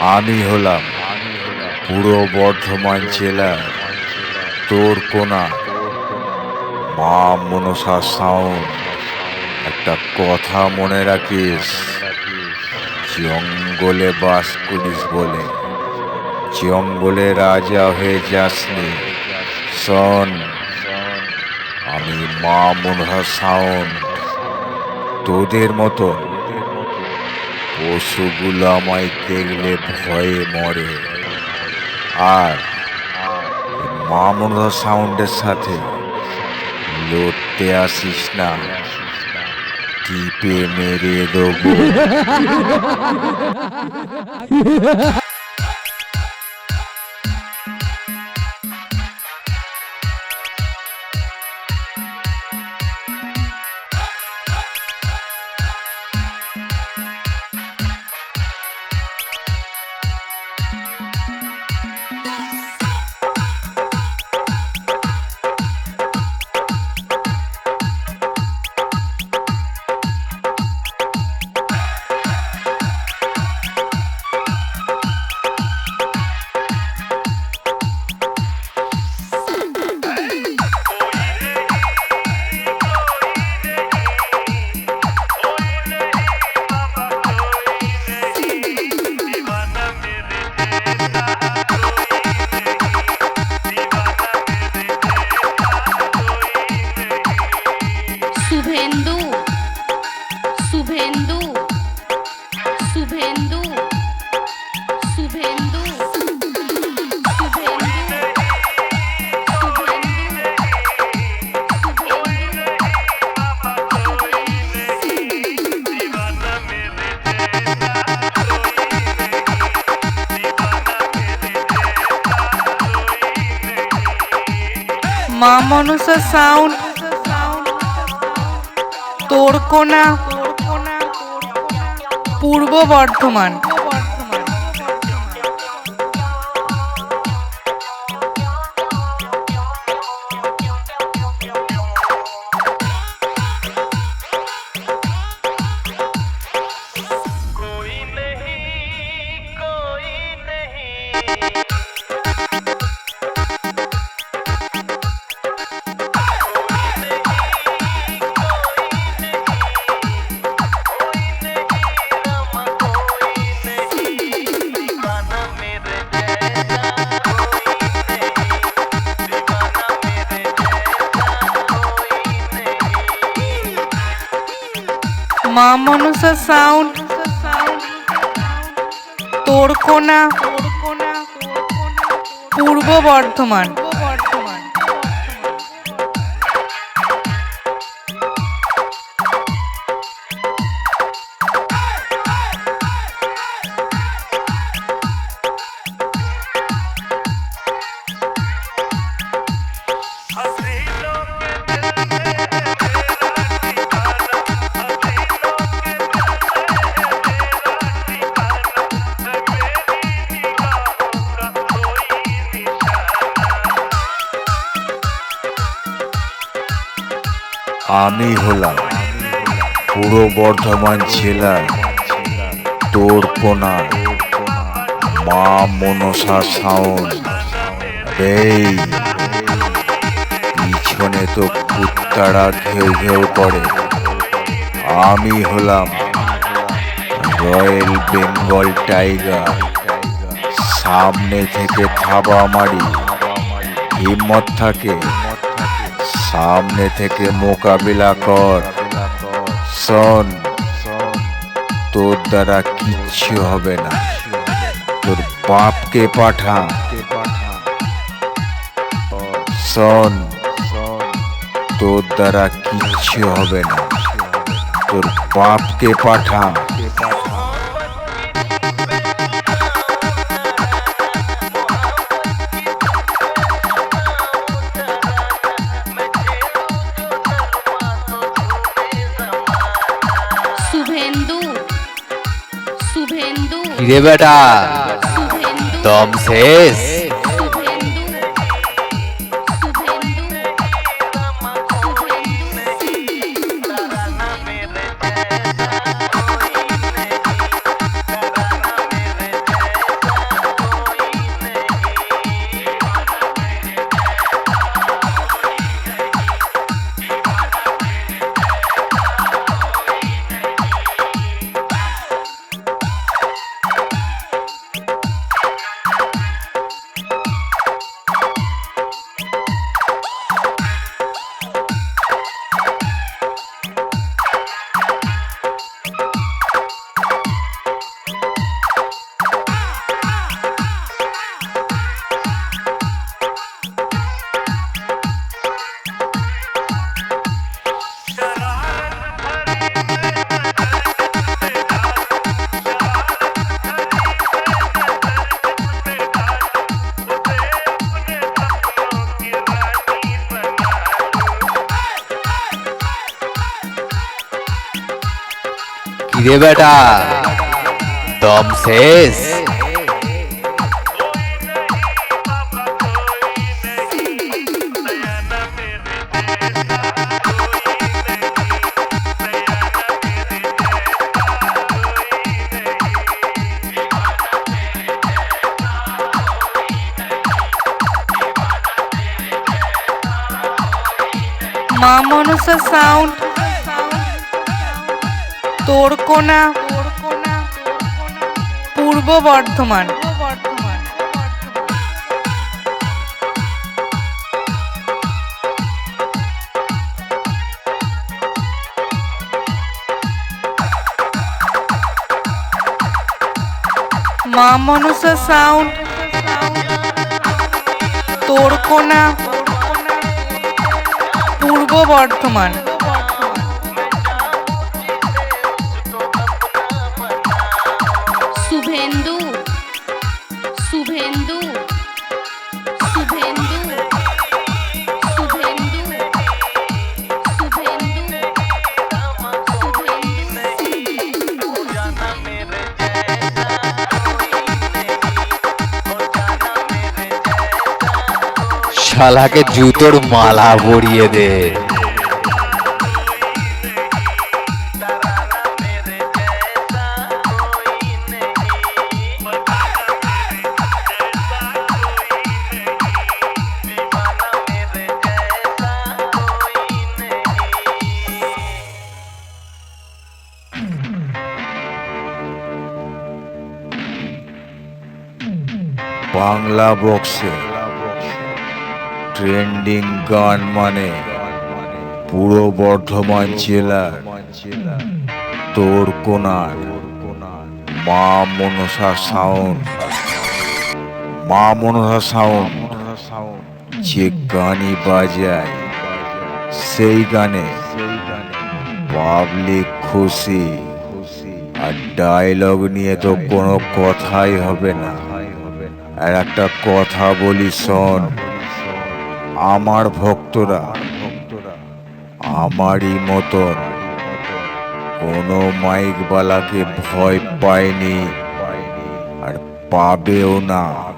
আমি হলাম পূর্ব বর্ধমান জেলার তোর কোনা। মা মনসা সাউন্ড, একটা কথা মনে রাখিস, জঙ্গলে বাস করিস বলে। জঙ্গলে রাজা হয়ে যাসনি। শোন, আমি মা মনসা সাউন্ড তোদের মতো পশুগুলো আমায় দেখলে ভয়ে মরে। আর মামুনরা সাউন্ডের সাথে লড়তে আসিস না। টিপে মেরে দেবো। শুভেন্দু শুভেন্দু শুভেন্দু শুভেন্দু মা মনসা সাউন্ড তোরকোনা পূর্ব বর্ধমান। মা মনসা সাউন্ড। তোরকোনা পূর্ব বর্ধমান। আমি হলাম পূর্ব বর্ধমান জেলার তোর কোনা, মা মনসা সাউন্ড এই, পিছনে তো কুত্তারা ঘেউ ঘেউ করে। আমি হলাম রয়্যাল বেঙ্গল টাইগার। সামনে থেকে থাবা মারি, হিম্মত থাকে সামনে থেকে মোকাবিলা কর শোন, তোর দ্বারা কিচ্ছু হবে না। তোর বাপকে পাঠা। শোন, তোর দ্বারা কিচ্ছু হবে না। তোর বাপকে পাঠা। কিরে বেটা? দম শেষ? কিরে বেটা দম শেষ মা মনসা সাউন্ড তোর কোনা পূর্ব বর্ধমান। মা মনসা সাউন্ড তোর কোনা পূর্ব বর্ধমান। শালাকে জুতোর মালা পরিয়ে দে। বাংলা বক্সে ট্রেন্ডিং গান মানে পূর্ব বর্ধমান জেলার তোর কোনার মা মনসা সাউন্ড। মা মনসা সাউন্ড। যে গানই বাজায়, সেই গানে পাবলিক খুশি আর ডায়লগ নিয়ে তো কোনো কথাই হবে না। আর একটা কথা বলি শোন। আমার ভক্তরা আমারই মতন। কোনো মাইকবালাকে ভয় পায়নি আর পাবেও না।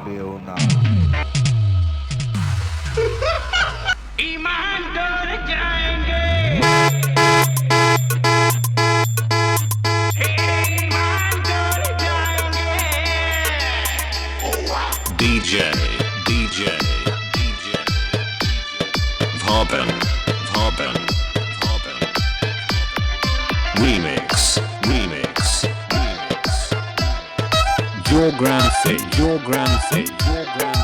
Remix, remix, remix. Your grand fee, your grand fee, your grand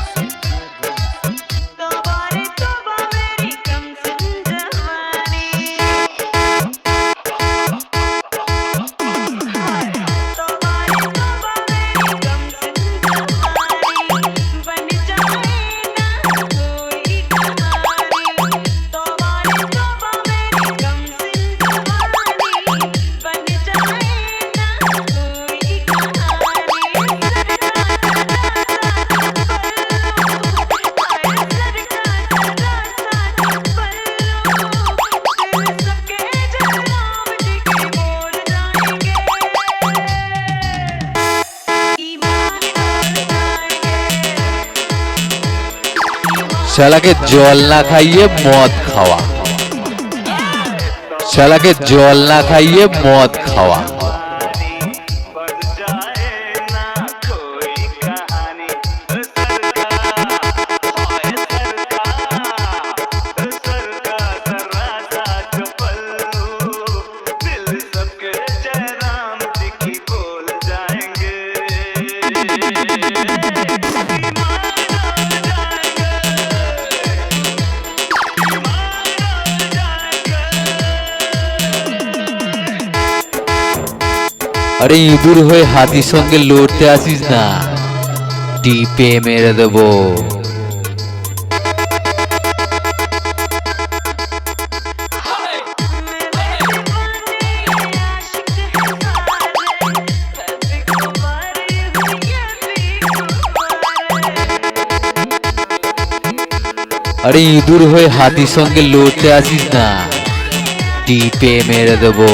শালাকে জল না খাইয়ে মদ খাওয়া। শালাকে জল না খাইয়ে মদ খাওয়া। আরে ইঁদুর হয়ে হাতির সঙ্গে লড়তে আসিস না টিপে মেরে দেবো আরে ইঁদুর হয়ে হাতির সঙ্গে লড়তে আসিস না টিপে মেরে দেবো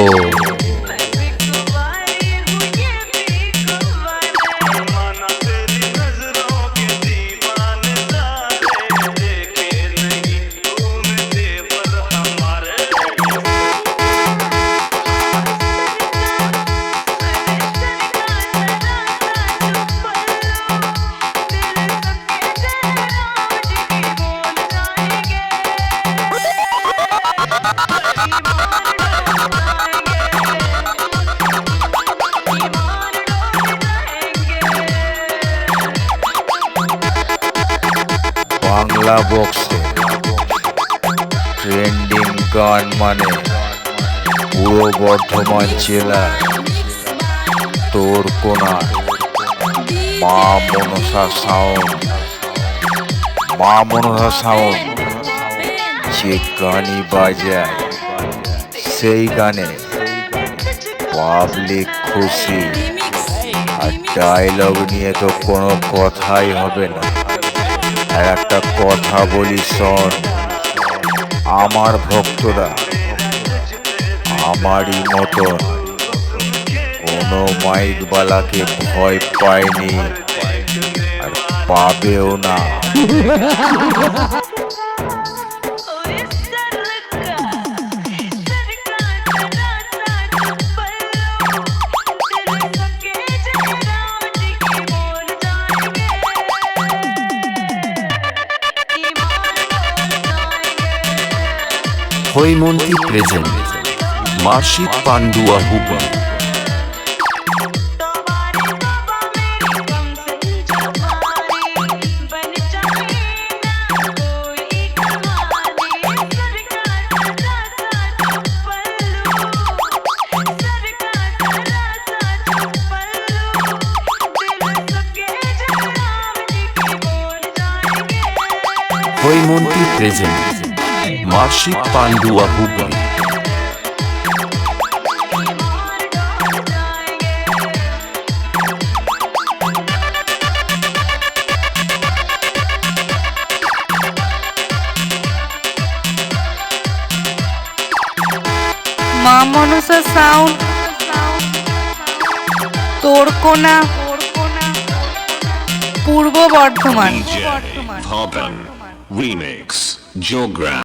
সারা বক্সে ট্রেন্ডিং গান মানে পুরো বর্ধমান জেলা তোর কোনার মা মনসা সাউন্ড মা মনসা সাউন্ড যে গানই বাজায়, সেই গানে পাবলিক খুশি। আর ডায়লগ নিয়ে তো কোনো কথাই হবে না। একটা কথা বলি, শোন। আমার ভক্তরা, আমারই মতন কোনো মাইকবালাকে ভয় পায়নি আর পাবেও না। Hoimonti present Marshit Pandua Hooper Hoimonti present Rashid Pandua Hubli মা মনসা সাউন্ড তোরকোনা। পূর্ব বর্ধমান। রিমিক্স জোগ্রাম